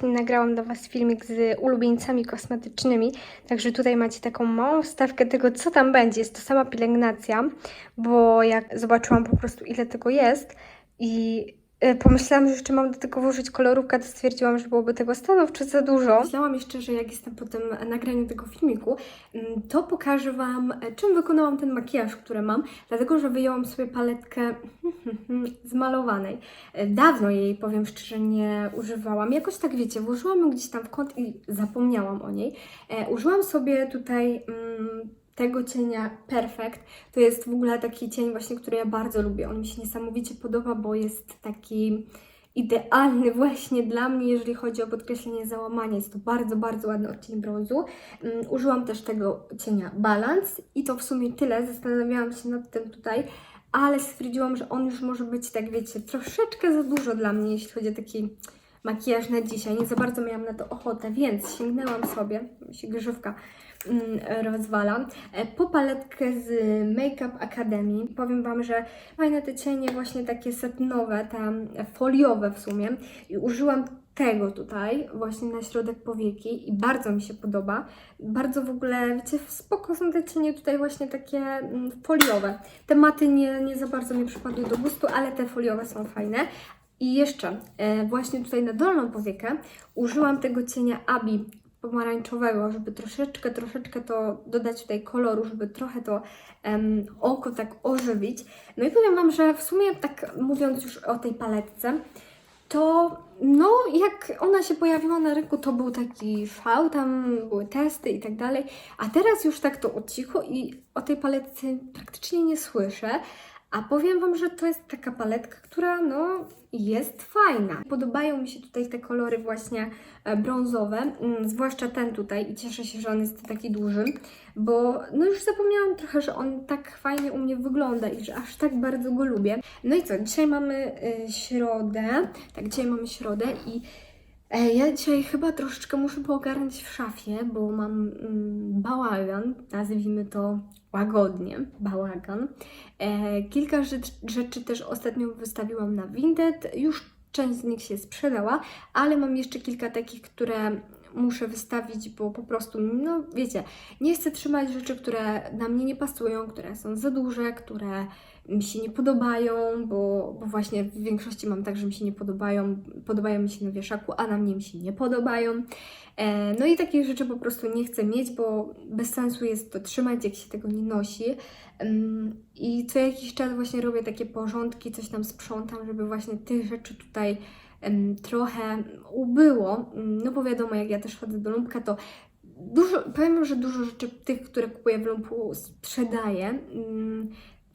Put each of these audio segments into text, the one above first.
właśnie nagrałam dla Was filmik z ulubieńcami kosmetycznymi, także tutaj macie taką małą wstawkę tego, co tam będzie. Jest to sama pielęgnacja, bo jak zobaczyłam po prostu, ile tego jest i pomyślałam, że jeszcze mam do tego włożyć kolorówkę, to stwierdziłam, że byłoby tego stanowczo za dużo. Myślałam jeszcze, że jak jestem po tym nagraniu tego filmiku, mm, to pokażę Wam, e, czym wykonałam ten makijaż, który mam, dlatego, że wyjęłam sobie paletkę z malowanej. E, Dawno jej, powiem szczerze, nie używałam. Jakoś tak, wiecie, włożyłam ją gdzieś tam w kąt i zapomniałam o niej. E, użyłam sobie tutaj mm, tego cienia Perfect. To jest w ogóle taki cień właśnie, który ja bardzo lubię. On mi się niesamowicie podoba, bo jest taki idealny właśnie dla mnie, jeżeli chodzi o podkreślenie załamania. Jest to bardzo, bardzo ładny odcień brązu. Mm, Użyłam też tego cienia Balance i to w sumie tyle. Zastanawiałam się nad tym tutaj, ale stwierdziłam, że on już może być, tak wiecie, troszeczkę za dużo dla mnie, jeśli chodzi o taki makijaż na dzisiaj. Nie za bardzo miałam na to ochotę, więc sięgnęłam sobie, grzywka mm, rozwala, e, po paletkę z Makeup Academy. Powiem Wam, że fajne te cienie, właśnie takie setnowe, te foliowe w sumie. I użyłam tego tutaj, właśnie na środek powieki i bardzo mi się podoba. Bardzo w ogóle, wiecie, spoko są te cienie tutaj właśnie takie mm, foliowe. Te maty nie, nie za bardzo mi przypadły do gustu, ale te foliowe są fajne. I jeszcze e, właśnie tutaj na dolną powiekę użyłam tego cienia Abi pomarańczowego, żeby troszeczkę, troszeczkę to dodać tutaj koloru, żeby trochę to em, oko tak ożywić. No i powiem Wam, że w sumie tak mówiąc już o tej paletce, to no jak ona się pojawiła na rynku, to był taki szał, tam były testy i tak dalej, a teraz już tak to od cicho i o tej paletce praktycznie nie słyszę. A powiem Wam, że to jest taka paletka, która no jest fajna. Podobają mi się tutaj te kolory właśnie e, brązowe, mm, zwłaszcza ten tutaj i cieszę się, że on jest taki duży, bo no już zapomniałam trochę, że on tak fajnie u mnie wygląda i że aż tak bardzo go lubię. No i co, dzisiaj mamy y, środę, tak dzisiaj mamy środę i E, Ja dzisiaj chyba troszeczkę muszę poogarnąć w szafie, bo mam mm, bałagan, nazwijmy to łagodnie, bałagan. E, kilka rzecz, rzeczy też ostatnio wystawiłam na Vinted, już część z nich się sprzedała, ale mam jeszcze kilka takich, które muszę wystawić, bo po prostu, no wiecie, nie chcę trzymać rzeczy, które na mnie nie pasują, które są za duże, które mi się nie podobają, bo, bo właśnie w większości mam tak, że mi się nie podobają, podobają mi się na wieszaku, a na mnie mi się nie podobają. E, no i takich rzeczy po prostu nie chcę mieć, bo bez sensu jest to trzymać, jak się tego nie nosi. I co jakiś czas właśnie robię takie porządki, coś tam sprzątam, żeby właśnie tych rzeczy tutaj trochę ubyło. Ym, No bo wiadomo, jak ja też chodzę do Lumpka, to dużo, powiem, że dużo rzeczy tych, które kupuję w Lumpu sprzedaję.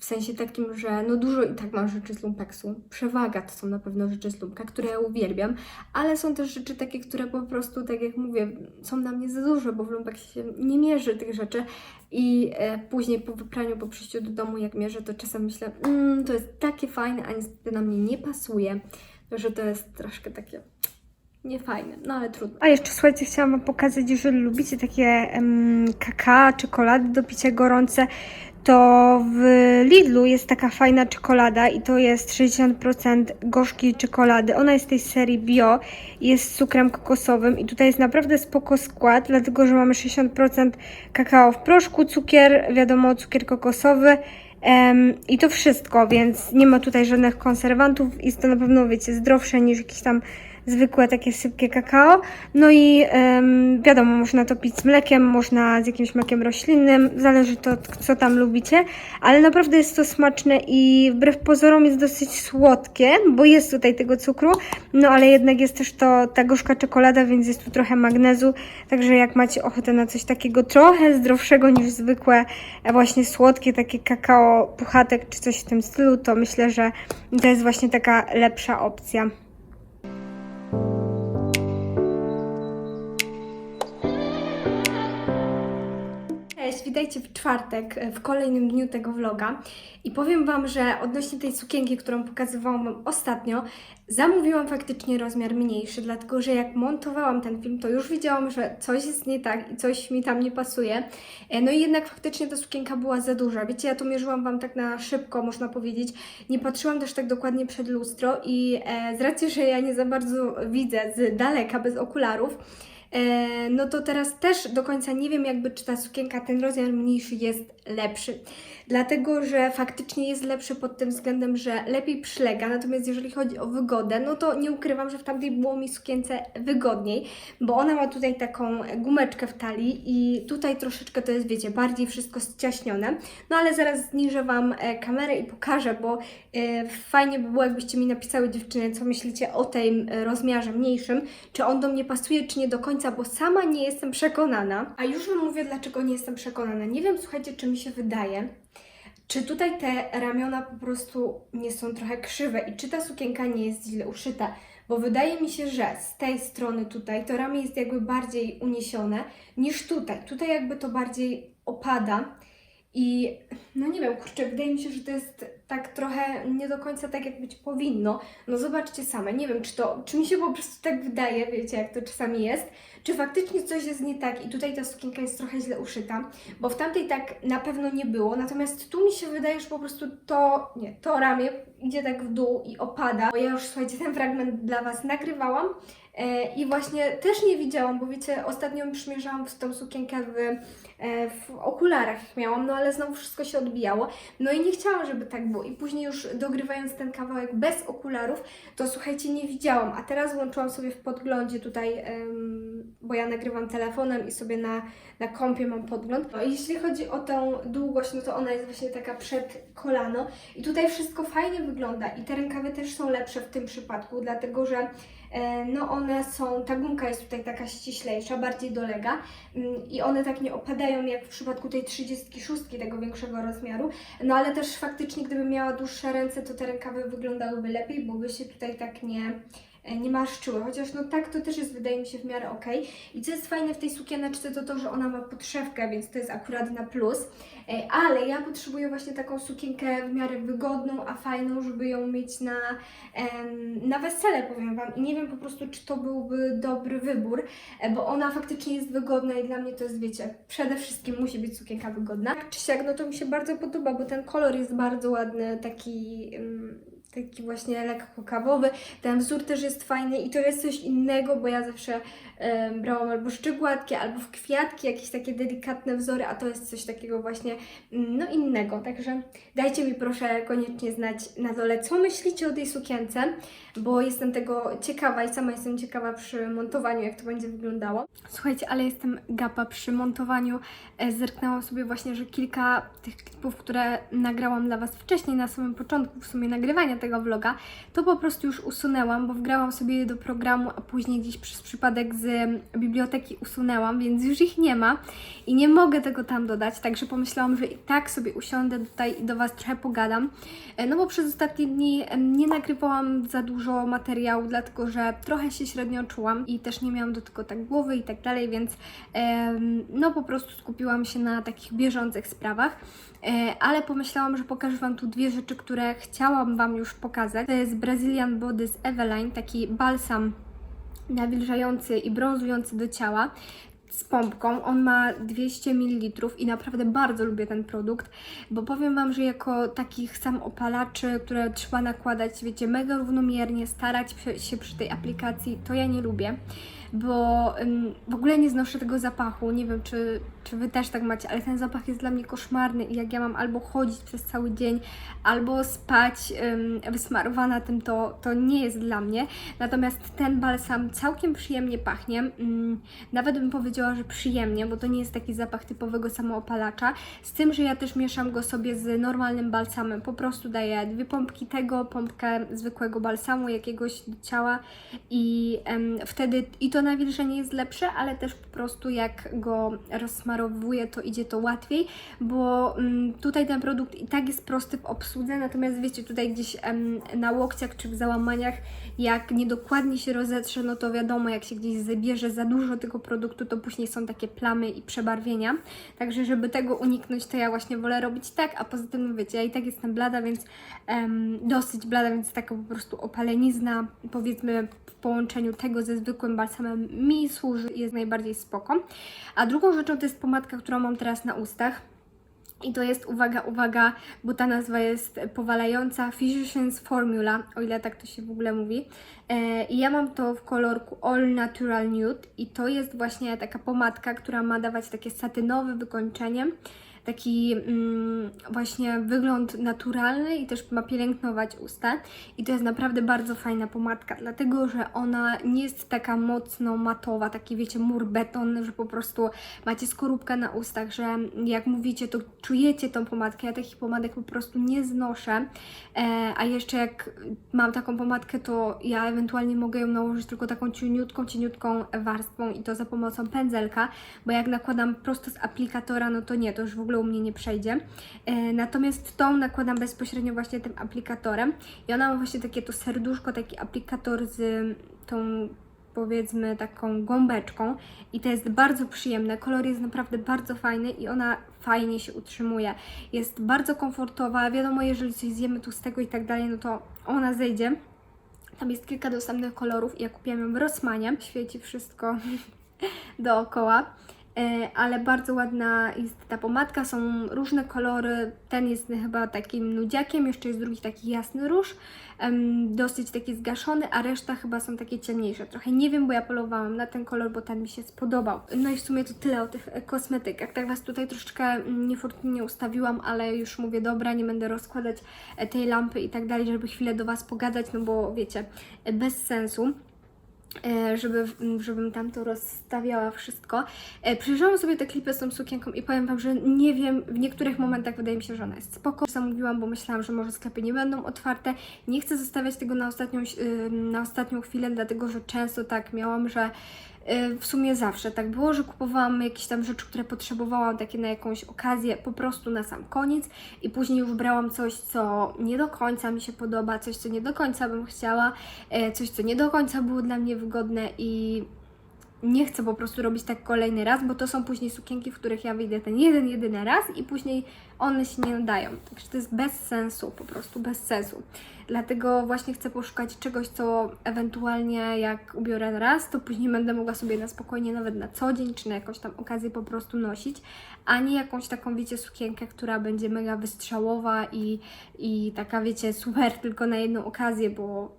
W sensie takim, że no dużo i tak mam rzeczy z Lumpeksu. Przewaga to są na pewno rzeczy z Lumpka, które ja uwielbiam, ale są też rzeczy takie, które po prostu, tak jak mówię, są na mnie za duże, bo w Lumpeksie się nie mierzy tych rzeczy i e, później po wypraniu, po przyjściu do domu, jak mierzę, to czasem myślę, mmm, to jest takie fajne, a niestety na mnie nie pasuje, że to jest troszkę takie niefajne, no ale trudno. A jeszcze słuchajcie, chciałam Wam pokazać, jeżeli lubicie takie em, kakao, czekolady do picia gorące, to w Lidlu jest taka fajna czekolada i to jest 60% gorzkiej czekolady. Ona jest z tej serii bio, jest z cukrem kokosowym i tutaj jest naprawdę spoko skład, dlatego że mamy 60% kakao w proszku, cukier, wiadomo, cukier kokosowy. em, I to wszystko, więc nie ma tutaj żadnych konserwantów. Jest to na pewno, wiecie, zdrowsze niż jakieś tam zwykłe takie sypkie kakao. No i em, wiadomo, można to pić z mlekiem, można z jakimś mlekiem roślinnym, zależy to, co tam lubicie, ale naprawdę jest to smaczne i wbrew pozorom jest dosyć słodkie, bo jest tutaj tego cukru, no ale jednak jest też to ta gorzka czekolada, więc jest tu trochę magnezu, także jak macie ochotę na coś takiego trochę zdrowszego niż zwykłe, e, właśnie słodkie, takie kakao, puchatek czy coś w tym stylu, to myślę, że to jest właśnie taka lepsza opcja. Cześć, witajcie w czwartek, e, w kolejnym dniu tego vloga. I powiem Wam, że odnośnie tej sukienki, którą pokazywałam Wam ostatnio, zamówiłam faktycznie rozmiar mniejszy, dlatego że jak montowałam ten film, to już widziałam, że coś jest nie tak i coś mi tam nie pasuje. E, No i jednak faktycznie ta sukienka była za duża. Wiecie, ja to mierzyłam Wam tak na szybko, można powiedzieć. Nie patrzyłam też tak dokładnie przed lustro i e, z racji, że ja nie za bardzo widzę z daleka, bez okularów, no to teraz też do końca nie wiem, jakby czy ta sukienka, ten rozmiar mniejszy jest lepszy. Dlatego, że faktycznie jest lepszy pod tym względem, że lepiej przylega. Natomiast jeżeli chodzi o wygodę, no to nie ukrywam, że w tamtej było mi sukience wygodniej, bo ona ma tutaj taką gumeczkę w talii i tutaj troszeczkę to jest, wiecie, bardziej wszystko ściaśnione. No ale zaraz zniżę Wam e, kamerę i pokażę, bo e, fajnie by było, jakbyście mi napisały dziewczyny, co myślicie o tym e, rozmiarze mniejszym, czy on do mnie pasuje, czy nie do końca, bo sama nie jestem przekonana. A już Wam mówię, dlaczego nie jestem przekonana. Nie wiem, słuchajcie, czy mi się wydaje, czy tutaj te ramiona po prostu nie są trochę krzywe i czy ta sukienka nie jest źle uszyta? Bo wydaje mi się, że z tej strony tutaj to ramię jest jakby bardziej uniesione niż tutaj. Tutaj jakby to bardziej opada i no nie wiem, kurczę, wydaje mi się, że to jest tak trochę nie do końca tak, jak być powinno. No zobaczcie same, nie wiem, czy to, czy mi się po prostu tak wydaje, wiecie, jak to czasami jest, czy faktycznie coś jest nie tak i tutaj ta sukienka jest trochę źle uszyta, bo w tamtej tak na pewno nie było, natomiast tu mi się wydaje, że po prostu to, nie, to ramię idzie tak w dół i opada, bo ja już, słuchajcie, ten fragment dla Was nagrywałam i właśnie też nie widziałam, bo wiecie, ostatnio przymierzałam w tą sukienkę w, e, w okularach miałam, no ale znowu wszystko się odbijało, no i nie chciałam, żeby tak było. I później już dogrywając ten kawałek bez okularów, to słuchajcie, nie widziałam, a teraz włączyłam sobie w podglądzie tutaj, bo ja nagrywam telefonem i sobie na, na kompie mam podgląd. No jeśli chodzi o tą długość, no to ona jest właśnie taka przed kolano i tutaj wszystko fajnie wygląda i te rękawy też są lepsze w tym przypadku, dlatego że e, no one są, ta gumka jest tutaj taka ściślejsza, bardziej dolega mm, i one tak nie opadają jak w przypadku tej 36 tego większego rozmiaru, no ale też faktycznie gdybym miała dłuższe ręce, to te rękawy wyglądałyby lepiej, bo by się tutaj tak nie, nie marszczyły, chociaż no tak to też jest wydaje mi się w miarę ok. I co jest fajne w tej sukieneczce to to, że ona ma podszewkę, więc to jest akurat na plus, E, ale ja potrzebuję właśnie taką sukienkę w miarę wygodną, a fajną, żeby ją mieć na, na wesele, powiem Wam. I nie wiem po prostu, czy to byłby dobry wybór, e, bo ona faktycznie jest wygodna i dla mnie to jest, wiecie, przede wszystkim musi być sukienka wygodna. Tak czy siak, no to mi się bardzo podoba, bo ten kolor jest bardzo ładny, taki... taki właśnie lekko kawowy. Ten wzór też jest fajny i to jest coś innego, bo ja zawsze brałam albo szczegółatkie, albo w kwiatki, jakieś takie delikatne wzory, a to jest coś takiego właśnie mm, no innego. Także dajcie mi proszę koniecznie znać na dole, co myślicie o tej sukience, bo jestem tego ciekawa i sama jestem ciekawa przy montowaniu, jak to będzie wyglądało. Słuchajcie, ale jestem gapa przy montowaniu. E, Zerknęłam sobie właśnie, że kilka tych klipów, które nagrałam dla Was wcześniej, na samym początku w sumie nagrywania tego vloga, to po prostu już usunęłam, bo wgrałam sobie je do programu, a później gdzieś przez przypadek z biblioteki usunęłam, więc już ich nie ma i nie mogę tego tam dodać, także pomyślałam, że i tak sobie usiądę tutaj i do Was trochę pogadam, E, no bo przez ostatnie dni nie nagrywałam za dużo materiału, dlatego że trochę się średnio czułam i też nie miałam do tego tak głowy i tak dalej, więc no po prostu skupiłam się na takich bieżących sprawach. E, ale pomyślałam, że pokażę Wam tu dwie rzeczy, które chciałam Wam już pokazać. To jest Brazilian Body z Eveline, taki balsam nawilżający i brązujący do ciała z pompką. On ma 200 ml i naprawdę bardzo lubię ten produkt, bo powiem Wam, że jako takich sam opalaczy, które trzeba nakładać, wiecie, mega równomiernie, starać się przy tej aplikacji, to ja nie lubię. Bo w ogóle nie znoszę tego zapachu. Nie wiem, czy, czy Wy też tak macie, ale ten zapach jest dla mnie koszmarny. I jak ja mam albo chodzić przez cały dzień, albo spać wysmarowana tym, to, to nie jest dla mnie. Natomiast ten balsam całkiem przyjemnie pachnie. Ym, nawet bym powiedziała, że przyjemnie, bo to nie jest taki zapach typowego samoopalacza. Z tym, że ja też mieszam go sobie z normalnym balsamem. Po prostu daję dwie pompki tego, pompkę zwykłego balsamu jakiegoś do ciała i wtedy i to do nawilżenia jest lepsze, ale też po prostu jak go rozsmarowuję, to idzie to łatwiej, bo mm, tutaj ten produkt i tak jest prosty w obsłudze, natomiast wiecie, tutaj gdzieś na łokciach czy w załamaniach, jak niedokładnie się rozetrze, no to wiadomo, jak się gdzieś zabierze za dużo tego produktu, to później są takie plamy i przebarwienia. Także, żeby tego uniknąć, to ja właśnie wolę robić tak, a poza tym, wiecie, ja i tak jestem blada, więc dosyć blada, więc taka po prostu opalenizna, powiedzmy w połączeniu tego ze zwykłym balsamem mi służy jest najbardziej spoko. A drugą rzeczą to jest pomadka, którą mam teraz na ustach. I to jest, uwaga, uwaga, bo ta nazwa jest powalająca, Physicians Formula, o ile tak to się w ogóle mówi. E, I ja mam to w kolorku All Natural Nude i to jest właśnie taka pomadka, która ma dawać takie satynowe wykończenie, taki mm, właśnie wygląd naturalny i też ma pielęgnować usta. I to jest naprawdę bardzo fajna pomadka, dlatego że ona nie jest taka mocno matowa, taki wiecie, mur beton, że po prostu macie skorupkę na ustach, że jak mówicie, to czujecie tą pomadkę. Ja takich pomadek po prostu nie znoszę. E, a jeszcze jak mam taką pomadkę, to ja ewentualnie mogę ją nałożyć tylko taką cieniutką, cieniutką warstwą i to za pomocą pędzelka, bo jak nakładam prosto z aplikatora, no to nie, to już w ogóle u mnie nie przejdzie. E, natomiast tą nakładam bezpośrednio właśnie tym aplikatorem i ona ma właśnie takie to serduszko, taki aplikator z tą powiedzmy taką gąbeczką i to jest bardzo przyjemne. Kolor jest naprawdę bardzo fajny i ona fajnie się utrzymuje. Jest bardzo komfortowa. Wiadomo, jeżeli coś zjemy tłustego i tak dalej, no to ona zejdzie. Tam jest kilka dostępnych kolorów i ja kupiłam ją w Rossmanie. Świeci wszystko dookoła. E, ale bardzo ładna jest ta pomadka, są różne kolory, ten jest chyba takim nudziakiem, jeszcze jest drugi taki jasny róż, dosyć taki zgaszony, a reszta chyba są takie ciemniejsze. Trochę nie wiem, bo ja polowałam na ten kolor, bo ten mi się spodobał. No i w sumie to tyle o tych e, kosmetykach. Tak Was tutaj troszeczkę niefortunnie ustawiłam, ale już mówię, dobra, nie będę rozkładać e, tej lampy i tak dalej, żeby chwilę do Was pogadać, no bo wiecie, bez sensu żeby, żebym tam to rozstawiała wszystko. E, Przyjrzałam sobie te klipy z tą sukienką i powiem Wam, że nie wiem, w niektórych momentach wydaje mi się, że ona jest spoko. Zamówiłam, bo myślałam, że może sklepy nie będą otwarte. Nie chcę zostawiać tego na ostatnią, y, na ostatnią chwilę, dlatego że często tak miałam, że w sumie zawsze tak było, że kupowałam jakieś tam rzeczy, które potrzebowałam, takie na jakąś okazję, po prostu na sam koniec i później już brałam coś, co nie do końca mi się podoba, coś, co nie do końca bym chciała, e, coś, co nie do końca było dla mnie wygodne i nie chcę po prostu robić tak kolejny raz, bo to są później sukienki, w których ja wyjdę ten jeden, jedyny raz i później one się nie nadają. Także to jest bez sensu, po prostu bez sensu. Dlatego właśnie chcę poszukać czegoś, co ewentualnie jak ubiorę raz, to później będę mogła sobie na spokojnie, nawet na co dzień, czy na jakąś tam okazję po prostu nosić, a nie jakąś taką, wiecie, sukienkę, która będzie mega wystrzałowa i, i taka, wiecie, super tylko na jedną okazję, bo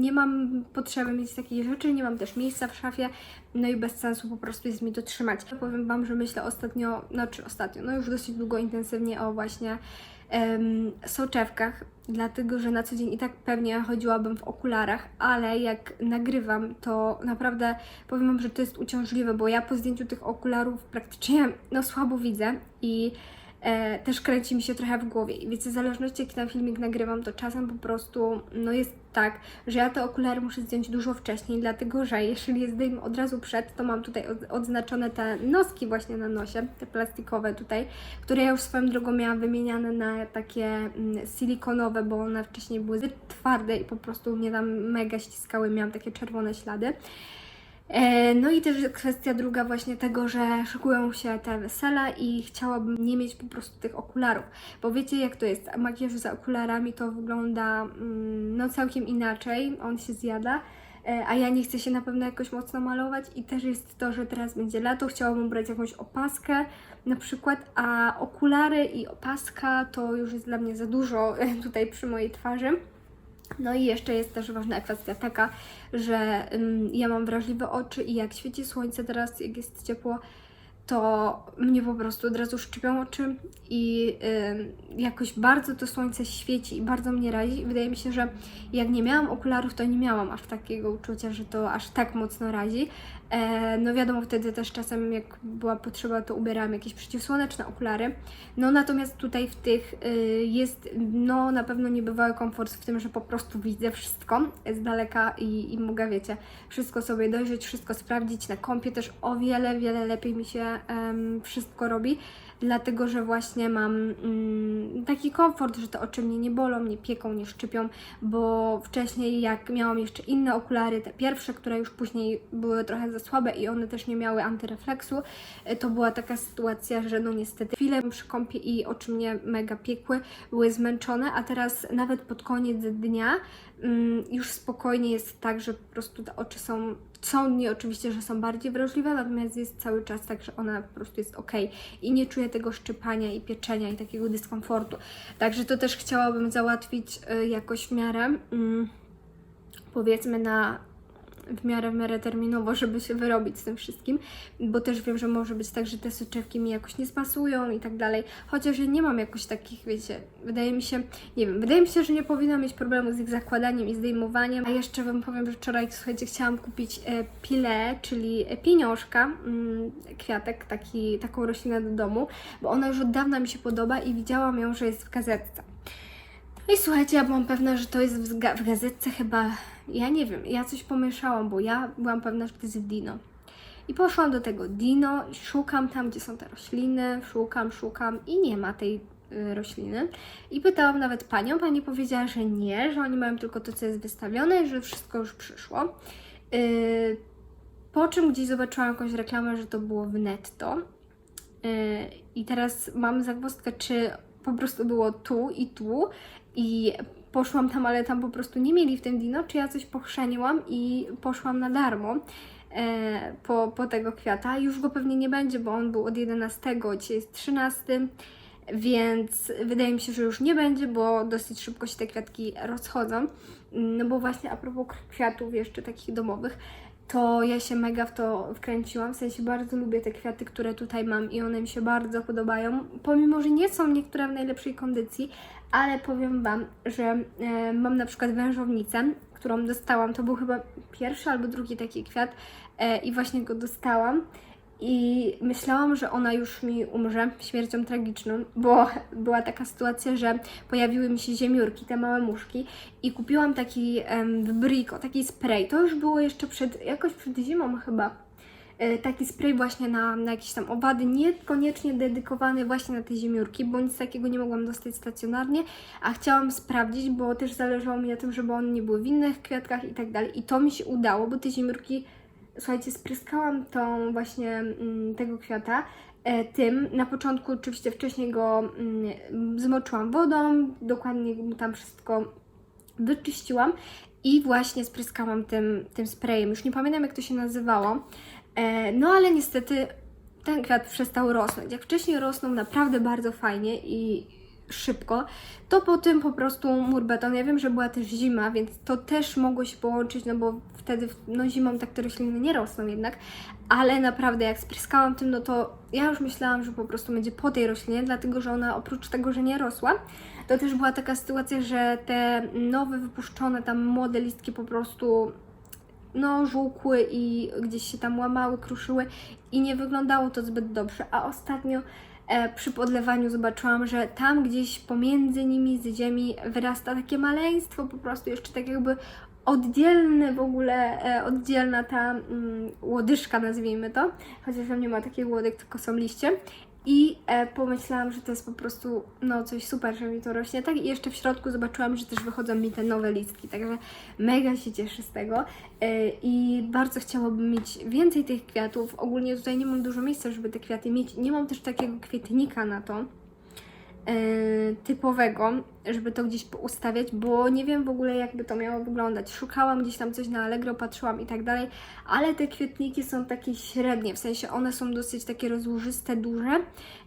nie mam potrzeby mieć takiej rzeczy, nie mam też miejsca w szafie, no i bez sensu po prostu jest mi to trzymać. Powiem Wam, że myślę ostatnio, znaczy ostatnio, no już dosyć długo intensywnie o właśnie em, soczewkach, dlatego że na co dzień i tak pewnie chodziłabym w okularach, ale jak nagrywam, to naprawdę powiem Wam, że to jest uciążliwe, bo ja po zdjęciu tych okularów praktycznie no słabo widzę i e, też kręci mi się trochę w głowie. I wiecie, w zależności jaki tam filmik nagrywam, to czasem po prostu no jest tak, że ja te okulary muszę zdjąć dużo wcześniej, dlatego że jeśli je zdejmę od razu przed, to mam tutaj od, odznaczone te noski właśnie na nosie, te plastikowe tutaj, które ja już swoją drogą miałam wymieniane na takie mm, silikonowe, bo one wcześniej były twarde i po prostu mnie tam mega ściskały, miałam takie czerwone ślady. E, No i też kwestia druga właśnie tego, że szykują się te wesela i chciałabym nie mieć po prostu tych okularów, bo wiecie jak to jest, makijaż za okularami to wygląda mm, no całkiem inaczej, on się zjada, e, a ja nie chcę się na pewno jakoś mocno malować. I też jest to, że teraz będzie lato, chciałabym brać jakąś opaskę na przykład, a okulary i opaska to już jest dla mnie za dużo tutaj przy mojej twarzy. No i jeszcze jest też ważna kwestia taka, że ym, ja mam wrażliwe oczy i jak świeci słońce teraz, jak jest ciepło, to mnie po prostu od razu szczypią oczy i y, jakoś bardzo to słońce świeci i bardzo mnie razi. Wydaje mi się, że jak nie miałam okularów, to nie miałam aż takiego uczucia, że to aż tak mocno razi. E, no wiadomo, wtedy też czasem jak była potrzeba, to ubierałam jakieś przeciwsłoneczne okulary. No natomiast tutaj w tych y, jest no na pewno niebywały komfort w tym, że po prostu widzę wszystko z daleka i, i mogę, wiecie, wszystko sobie dojrzeć, wszystko sprawdzić. Na kompie też o wiele, wiele lepiej mi się wszystko robi, dlatego że właśnie mam mm, taki komfort, że te oczy mnie nie bolą, nie pieką, nie szczypią, bo wcześniej jak miałam jeszcze inne okulary, te pierwsze, które już później były trochę za słabe i one też nie miały antyrefleksu, y, to była taka sytuacja, że no niestety chwilę przy kąpie i oczy mnie mega piekły, były zmęczone, a teraz nawet pod koniec dnia mm, już spokojnie jest tak, że po prostu te oczy są, są dni oczywiście, że są bardziej wrażliwe, natomiast jest cały czas tak, że ona po prostu jest ok i nie czuję tego szczypania i pieczenia i takiego dyskomfortu. Także to też chciałabym załatwić y, jakoś w miarę, mm, powiedzmy na w miarę, w miarę terminowo, żeby się wyrobić z tym wszystkim, bo też wiem, że może być tak, że te soczewki mi jakoś nie spasują i tak dalej, chociaż ja nie mam jakoś takich, wiecie, wydaje mi się, nie wiem, wydaje mi się, że nie powinna mieć problemu z ich zakładaniem i zdejmowaniem, a jeszcze Wam powiem, że wczoraj, słuchajcie, chciałam kupić e, pile, czyli pieniążka, mm, kwiatek, taki, taką roślinę do domu, bo ona już od dawna mi się podoba i widziałam ją, że jest w gazetce. No i słuchajcie, ja byłam pewna, że to jest w, ga- w gazetce chyba, ja nie wiem, ja coś pomieszałam, bo ja byłam pewna, że to jest Dino. I poszłam do tego Dino szukam tam, gdzie są te rośliny, szukam, szukam i nie ma tej y, rośliny. I pytałam nawet panią, pani powiedziała, że nie, że oni mają tylko to, co jest wystawione, że wszystko już przyszło. Y, po czym gdzieś zobaczyłam jakąś reklamę, że to było w netto. Yy, I teraz mam zagwozdkę, czy po prostu było tu i tu i poszłam tam, ale tam po prostu nie mieli w tym dino, czy ja coś pochrzeniłam i poszłam na darmo e, po, po tego kwiata. Już go pewnie nie będzie, bo on był od 11, dzisiaj jest 13, więc wydaje mi się, że już nie będzie, bo dosyć szybko się te kwiatki rozchodzą. No bo właśnie a propos kwiatów jeszcze takich domowych, to ja się mega w to wkręciłam. W sensie bardzo lubię te kwiaty, które tutaj mam i one mi się bardzo podobają. Pomimo, że nie są niektóre w najlepszej kondycji, ale powiem Wam, że e, mam na przykład wężownicę, którą dostałam. To był chyba pierwszy albo drugi taki kwiat e, i właśnie go dostałam. I myślałam, że ona już mi umrze śmiercią tragiczną, bo była taka sytuacja, że pojawiły mi się ziemiórki, te małe muszki i kupiłam taki w Brico, taki spray. To już było jeszcze przed, jakoś przed zimą chyba. E, Taki spray właśnie na, na jakieś tam owady, niekoniecznie dedykowany właśnie na te ziemiórki, bo nic takiego nie mogłam dostać stacjonarnie, a chciałam sprawdzić, bo też zależało mi na tym, żeby one nie były w innych kwiatkach i tak dalej. I to mi się udało, bo te ziemiórki słuchajcie, spryskałam tą właśnie mm, tego kwiata e, tym. Na początku oczywiście wcześniej go mm, zmoczyłam wodą, dokładnie tam wszystko wyczyściłam i właśnie spryskałam tym, tym sprayem. Już nie pamiętam jak to się nazywało, no ale niestety ten kwiat przestał rosnąć. Jak wcześniej rosnął naprawdę bardzo fajnie i szybko, to po tym po prostu mur beton. Ja wiem, że była też zima, więc to też mogło się połączyć, no bo wtedy no zimą tak te rośliny nie rosną jednak, ale naprawdę jak spryskałam tym, no to ja już myślałam, że po prostu będzie po tej roślinie, dlatego że ona oprócz tego, że nie rosła, to też była taka sytuacja, że te nowe wypuszczone tam młode listki po prostu no, żółkły i gdzieś się tam łamały, kruszyły i nie wyglądało to zbyt dobrze. A ostatnio e, przy podlewaniu zobaczyłam, że tam gdzieś pomiędzy nimi z ziemi wyrasta takie maleństwo, po prostu jeszcze tak jakby oddzielny w ogóle, e, oddzielna ta mm, łodyżka nazwijmy to, chociaż tam nie ma takich łodek, tylko są liście. I e, pomyślałam, że to jest po prostu no coś super, że mi to rośnie. Tak i jeszcze w środku zobaczyłam, że też wychodzą mi te nowe listki, także mega się cieszę z tego. E, I bardzo chciałabym mieć więcej tych kwiatów. Ogólnie tutaj nie mam dużo miejsca, żeby te kwiaty mieć. Nie mam też takiego kwietnika na to typowego, żeby to gdzieś ustawiać, bo nie wiem w ogóle jakby to miało wyglądać. Szukałam gdzieś tam coś na Allegro, patrzyłam i tak dalej, ale te kwietniki są takie średnie, w sensie one są dosyć takie rozłożyste, duże,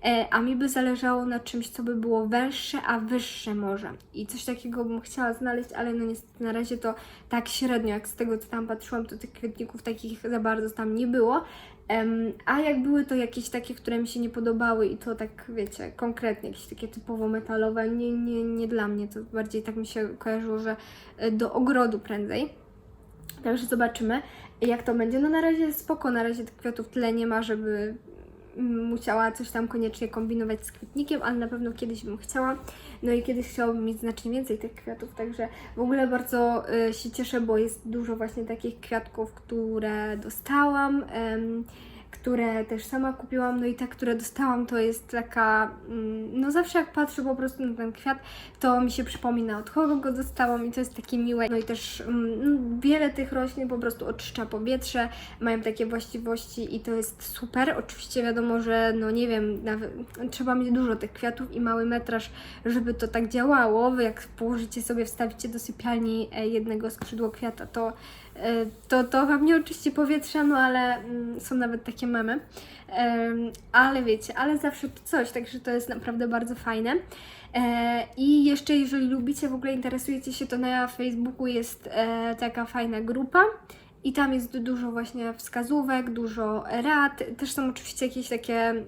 e, a mi by zależało na czymś, co by było węższe, a wyższe może. I coś takiego bym chciała znaleźć, ale no niestety na razie to tak średnio, jak z tego co tam patrzyłam, to tych kwietników takich za bardzo tam nie było. A jak były to jakieś takie, które mi się nie podobały i to tak, wiecie, konkretnie, jakieś takie typowo metalowe, nie, nie, nie dla mnie, to bardziej tak mi się kojarzyło, że e, do ogrodu prędzej. Także zobaczymy, jak to będzie. No na razie spoko, na razie tych kwiatów tyle nie ma, żeby musiała coś tam koniecznie kombinować z kwietnikiem, ale na pewno kiedyś bym chciała. No i kiedyś chciałabym mieć znacznie więcej tych kwiatów, także w ogóle bardzo y, się cieszę, bo jest dużo właśnie takich kwiatków, które dostałam. em, które też sama kupiłam, no i te, które dostałam, to jest taka, mm, no zawsze jak patrzę po prostu na ten kwiat, to mi się przypomina od kogo go dostałam i to jest takie miłe. No i też mm, no, wiele tych roślin po prostu oczyszcza powietrze, mają takie właściwości i to jest super. Oczywiście wiadomo, że no nie wiem, nawet trzeba mieć dużo tych kwiatów i mały metraż, żeby to tak działało. Wy Jak położycie sobie, wstawicie do sypialni e, jednego skrzydło kwiata, to to, to Wam nie oczyści powietrza, no ale mm, są nawet takie memy. Em, ale wiecie, ale zawsze to coś, także to jest naprawdę bardzo fajne. E, I jeszcze, jeżeli lubicie, w ogóle interesujecie się, to na Facebooku jest e, taka fajna grupa. I tam jest dużo właśnie wskazówek, dużo rad. Też są oczywiście jakieś takie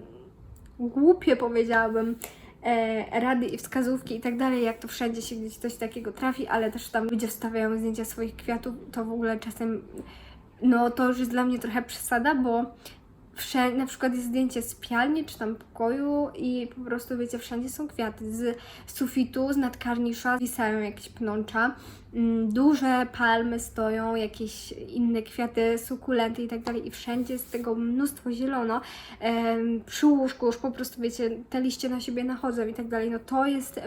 głupie, powiedziałabym, e, rady i wskazówki i tak dalej, jak to wszędzie się gdzieś coś takiego trafi, ale też tam ludzie wstawiają zdjęcia swoich kwiatów, to w ogóle czasem, no to już jest dla mnie trochę przesada, bo wszędzie, na przykład jest zdjęcie z pialni czy tam pokoju i po prostu wiecie, wszędzie są kwiaty. Z sufitu, z nadkarnisza wisają jakieś pnącza, mm, duże palmy stoją, jakieś inne kwiaty, sukulenty i tak dalej i wszędzie jest tego mnóstwo zielono. Przy łóżku już po prostu wiecie, te liście na siebie nachodzą i tak dalej. No to jest...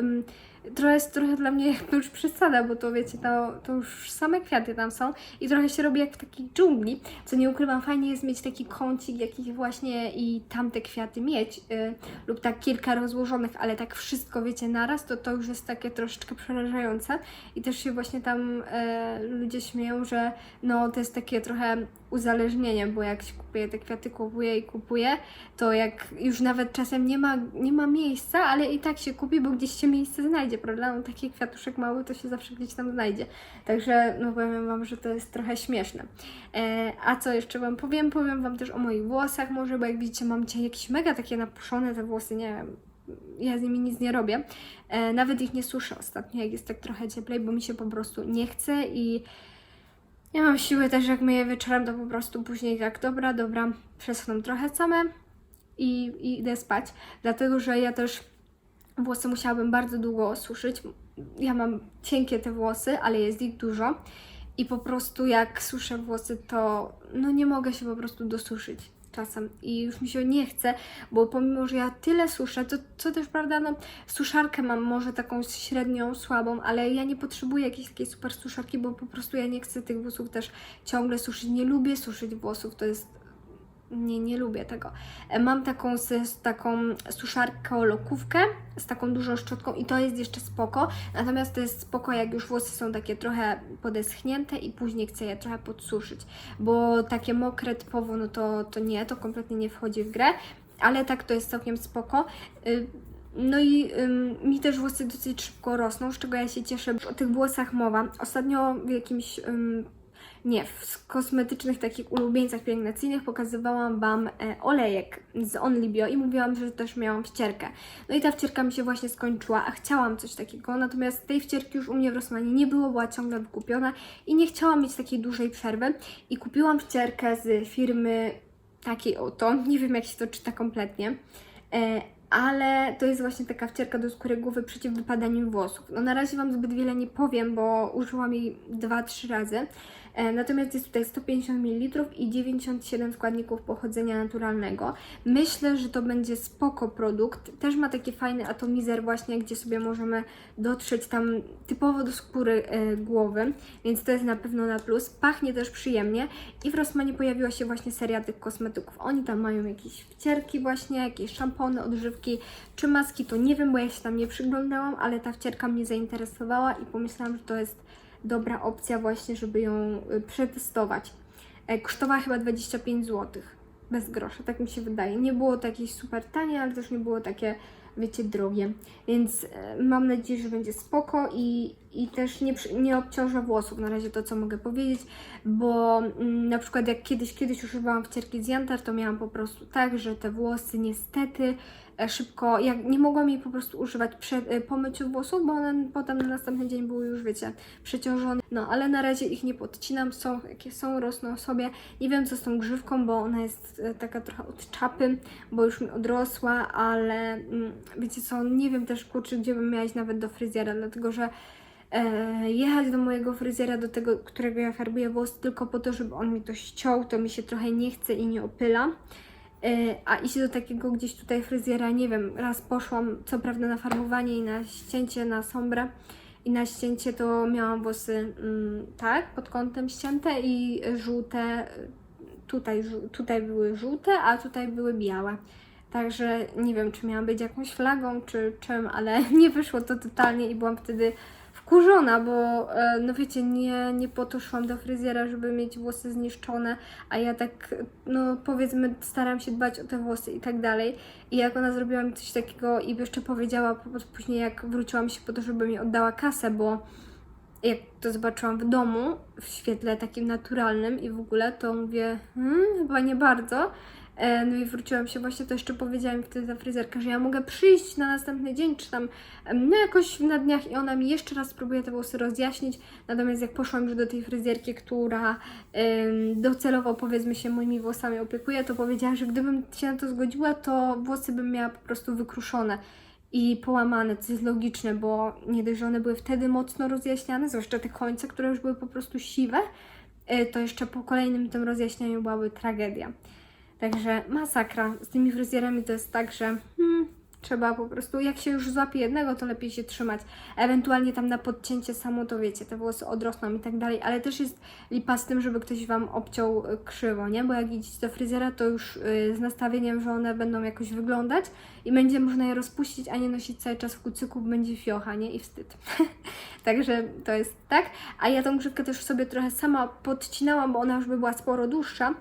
to jest trochę dla mnie jakby już przesada, bo to wiecie, to, to już same kwiaty tam są i trochę się robi jak w takiej dżungli, co nie ukrywam, fajnie jest mieć taki kącik jakiś właśnie i tam te kwiaty mieć y, lub tak kilka rozłożonych, ale tak wszystko wiecie naraz, to to już jest takie troszeczkę przerażające. I też się właśnie tam e, ludzie śmieją, że no to jest takie trochę uzależnienie, bo jak się kupuje te kwiaty, kupuje i kupuje, to jak już nawet czasem nie ma, nie ma miejsca, ale i tak się kupi, bo gdzieś się miejsce znajdzie, prawda? No, taki kwiatuszek mały to się zawsze gdzieś tam znajdzie. Także no powiem Wam, że to jest trochę śmieszne. E, a co jeszcze Wam powiem? Powiem Wam też o moich włosach może, bo jak widzicie mam dzisiaj jakieś mega takie napuszone te włosy, nie wiem, ja z nimi nic nie robię. E, nawet ich nie suszę ostatnio, jak jest tak trochę cieplej, bo mi się po prostu nie chce i ja mam siły też, jak myję wieczorem, to po prostu później tak, dobra, dobra, przeschną trochę same i, i idę spać. Dlatego, że ja też włosy musiałabym bardzo długo osuszyć. Ja mam cienkie te włosy, ale jest ich dużo. I po prostu jak suszę włosy, to no nie mogę się po prostu dosuszyć czasem i już mi się nie chce, bo pomimo, że ja tyle suszę, to co też prawda, no suszarkę mam może taką średnią, słabą, ale ja nie potrzebuję jakiejś takiej super suszarki, bo po prostu ja nie chcę tych włosów też ciągle suszyć, nie lubię suszyć włosów, to jest nie, nie lubię tego. E, Mam taką, taką suszarkę lokówkę z taką dużą szczotką i to jest jeszcze spoko. Natomiast to jest spoko, jak już włosy są takie trochę podeschnięte i później chcę je trochę podsuszyć, bo takie mokre typowo, no to, to nie, to kompletnie nie wchodzi w grę, ale tak to jest całkiem spoko. Y, no i ym, mi też włosy dosyć szybko rosną, z czego ja się cieszę. O tych włosach mowa. Ostatnio w jakimś ym, nie, w kosmetycznych takich ulubieńcach pielęgnacyjnych pokazywałam Wam e, olejek z Only Bio i mówiłam, że też miałam wcierkę. No i ta wcierka mi się właśnie skończyła, a chciałam coś takiego, natomiast tej wcierki już u mnie w Rosmanie nie było, była ciągle wykupiona i nie chciałam mieć takiej dużej przerwy i kupiłam wcierkę z firmy takiej oto, nie wiem jak się to czyta kompletnie, e, ale to jest właśnie taka wcierka do skóry głowy przeciw wypadaniu włosów. No na razie Wam zbyt wiele nie powiem, bo użyłam jej 2-3 razy. E, Natomiast jest tutaj 150 ml i 97 składników pochodzenia naturalnego. Myślę, że to będzie spoko produkt. Też ma taki fajny atomizer właśnie, gdzie sobie możemy dotrzeć tam typowo do skóry e, głowy, więc to jest na pewno na plus. Pachnie też przyjemnie i w Rossmanie pojawiła się właśnie seria tych kosmetyków. Oni tam mają jakieś wcierki właśnie, jakieś szampony, odżywki czy maski, to nie wiem, bo ja się tam nie przyglądałam, ale ta wcierka mnie zainteresowała i pomyślałam, że to jest dobra opcja właśnie, żeby ją y, przetestować. E, Kosztowała chyba 25 zł. Bez grosza, tak mi się wydaje. Nie było to jakieś super tanie, ale też nie było takie wiecie, drogie. Więc e, mam nadzieję, że będzie spoko i, i też nie, nie obciąża włosów, na razie to, co mogę powiedzieć, bo mm, na przykład jak kiedyś, kiedyś używałam wcierki z Jantar, to miałam po prostu tak, że te włosy niestety szybko, jak nie mogłam jej po prostu używać przed, e, po myciu włosów, bo one potem na następny dzień były już, wiecie, przeciążone. No, ale na razie ich nie podcinam, są jakie są, rosną sobie. Nie wiem co z tą grzywką, bo ona jest e, taka trochę od czapy, bo już mi odrosła, ale mm, wiecie co, nie wiem też kurczę, gdzie bym miała iść nawet do fryzjera, dlatego że e, jechać do mojego fryzjera, do tego, którego ja farbuję włosy tylko po to, żeby on mi to ściął, to mi się trochę nie chce i nie opyla. E, A iść do takiego gdzieś tutaj fryzjera, nie wiem, raz poszłam, co prawda na farbowanie i na ścięcie, na sombrę i na ścięcie to miałam włosy mm, tak, pod kątem ścięte i żółte, tutaj, tutaj były żółte, a tutaj były białe. Także nie wiem, czy miałam być jakąś flagą, czy czym, ale nie wyszło to totalnie i byłam wtedy wkurzona, bo e, no wiecie, nie, nie po do fryzjera, żeby mieć włosy zniszczone, a ja tak, no powiedzmy, staram się dbać o te włosy i tak dalej. I jak ona zrobiła mi coś takiego i jeszcze powiedziała po- później, jak wróciłam się po to, żeby mi oddała kasę, bo jak to zobaczyłam w domu, w świetle takim naturalnym i w ogóle, to mówię, hmm, chyba nie bardzo. E, No i wróciłam się właśnie, to jeszcze powiedziałam wtedy ta fryzjerka, że ja mogę przyjść na następny dzień, czy tam no jakoś na dniach i ona mi jeszcze raz spróbuje te włosy rozjaśnić. Natomiast jak poszłam już do tej fryzjerki, która docelowo powiedzmy się moimi włosami opiekuje, to powiedziała, że gdybym się na to zgodziła, to włosy bym miała po prostu wykruszone i połamane, co jest logiczne, bo nie dość, że one były wtedy mocno rozjaśniane, zwłaszcza te końce, które już były po prostu siwe, e, to jeszcze po kolejnym tym rozjaśnianiu byłaby tragedia. Także masakra. Z tymi fryzjerami to jest tak, że hmm, trzeba po prostu, jak się już złapie jednego, to lepiej się trzymać. Ewentualnie tam na podcięcie samo, to wiecie, te włosy odrosną i tak dalej, ale też jest lipa z tym, żeby ktoś Wam obciął y, krzywo, nie? Bo jak idziecie do fryzjera, to już y, z nastawieniem, że one będą jakoś wyglądać i będzie można je rozpuścić, a nie nosić cały czas w kucyku, będzie fiocha, nie? I wstyd. Także to jest tak. A ja tą grzywkę też sobie trochę sama podcinałam, bo ona już by była sporo dłuższa.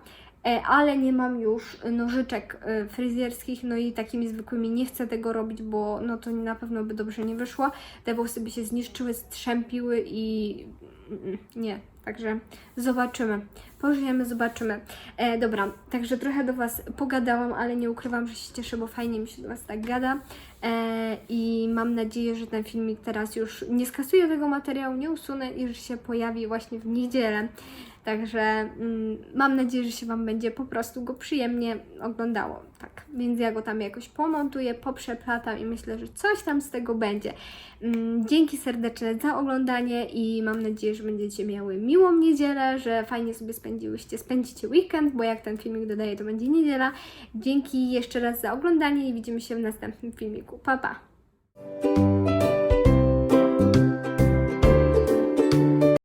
E, ale nie mam już nożyczek e, fryzjerskich, no i takimi zwykłymi nie chcę tego robić, bo no to na pewno by dobrze nie wyszło. Te włosy by się zniszczyły, strzępiły i mm, nie, także zobaczymy. Pożyjemy, zobaczymy. E, dobra, także trochę do Was pogadałam, ale nie ukrywam, że się cieszę, bo fajnie mi się do Was tak gada. E, I mam nadzieję, że ten filmik teraz już nie skasuję tego materiału, nie usunę i że się pojawi właśnie w niedzielę. Także mm, mam nadzieję, że się Wam będzie po prostu go przyjemnie oglądało. Tak, więc ja go tam jakoś pomontuję, poprzeplatam i myślę, że coś tam z tego będzie. Mm, dzięki serdeczne za oglądanie i mam nadzieję, że będziecie miały miłą niedzielę, że fajnie sobie spędziłyście, spędzicie weekend, bo jak ten filmik dodaję, to będzie niedziela. Dzięki jeszcze raz za oglądanie i widzimy się w następnym filmiku. Pa, pa!